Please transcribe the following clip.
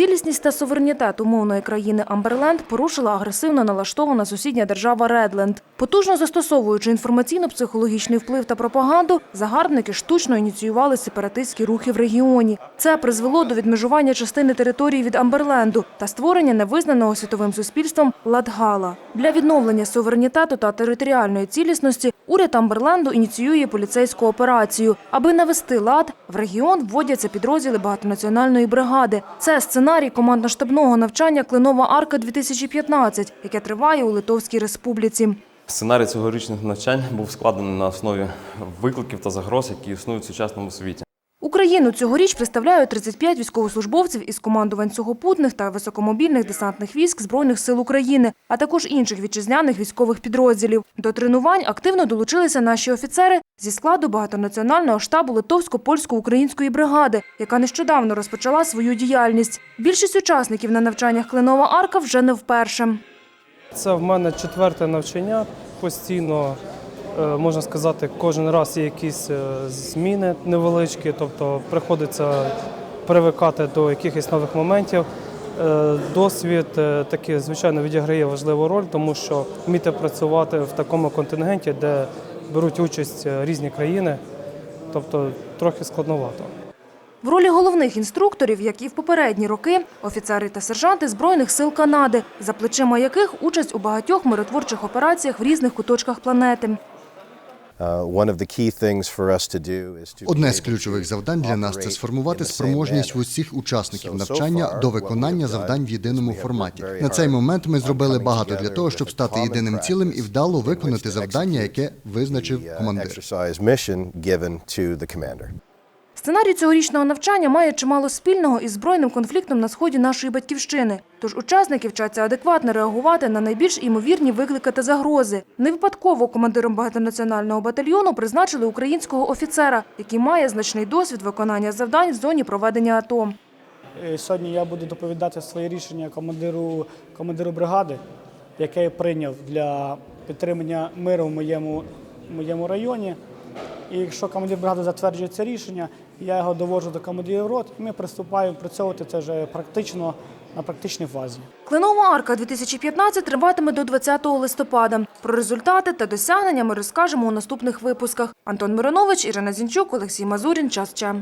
Цілісність та суверенітет умовної країни Амберленд порушила агресивно налаштована сусідня держава Редленд. Потужно застосовуючи інформаційно-психологічний вплив та пропаганду, загарбники штучно ініціювали сепаратистські рухи в регіоні. Це призвело до відмежування частини території від Амберленду та створення невизнаного світовим суспільством Ладгала. Для відновлення суверенітету та територіальної цілісності уряд Амберленду ініціює поліцейську операцію. Аби навести лад, в регіон вводяться підрозділи багатонаціональної бригади. Це сценарій командно-штабного навчання Клинова арка 2015 яке триває у Литовській республіці. Сценарій цьогорічних навчань був складений на основі викликів та загроз, які існують в сучасному світі. Україну цьогоріч представляють 35 військовослужбовців із командувань сухопутних та високомобільних десантних військ Збройних сил України, а також інших вітчизняних військових підрозділів. До тренувань активно долучилися наші офіцери зі складу багатонаціонального штабу Литовсько-польсько-української бригади, яка нещодавно розпочала свою діяльність. Більшість учасників на навчаннях Клинова арка вже не вперше. Це в мене четверте навчання. Постійно, е, можна сказати, кожен раз є якісь е, зміни невеличкі, тобто приходиться привикати до якихось нових моментів. Е, Досвід таки, звичайно, відіграє важливу роль, тому що вміти працювати в такому контингенті, де беруть участь різні країни, тобто трохи складновато. В ролі головних інструкторів, як і в попередні роки, офіцери та сержанти Збройних сил Канади, за плечима яких участь у багатьох миротворчих операціях в різних куточках планети. Одне з ключових завдань для нас це сформувати спроможність усіх учасників навчання до виконання завдань в єдиному форматі. На цей момент ми зробили багато для того, щоб стати єдиним цілим і вдало виконати завдання, яке визначив командир. Сценарій цьогорічного навчання має чимало спільного із збройним конфліктом на сході нашої батьківщини. Тож учасники вчаться адекватно реагувати на найбільш імовірні виклики та загрози. Не випадково командиром багатонаціонального батальйону призначили українського офіцера, який має значний досвід виконання завдань в зоні проведення АТО. Е, Сьогодні я буду доповідати своє рішення командиру, командиру бригади, яке я прийняв для підтримання миру в моєму, моєму районі. І якщо командир бригади затверджує це рішення, я його доводжу до командирів рот, і ми приступаємо працювати це вже практично на практичній фазі. Клинова арка 2015 триватиме до 20 листопада. Про результати та досягнення ми розкажемо у наступних випусках. Антон Миронович, Ірина Зінчук, Олексій Мазурін. Час Че.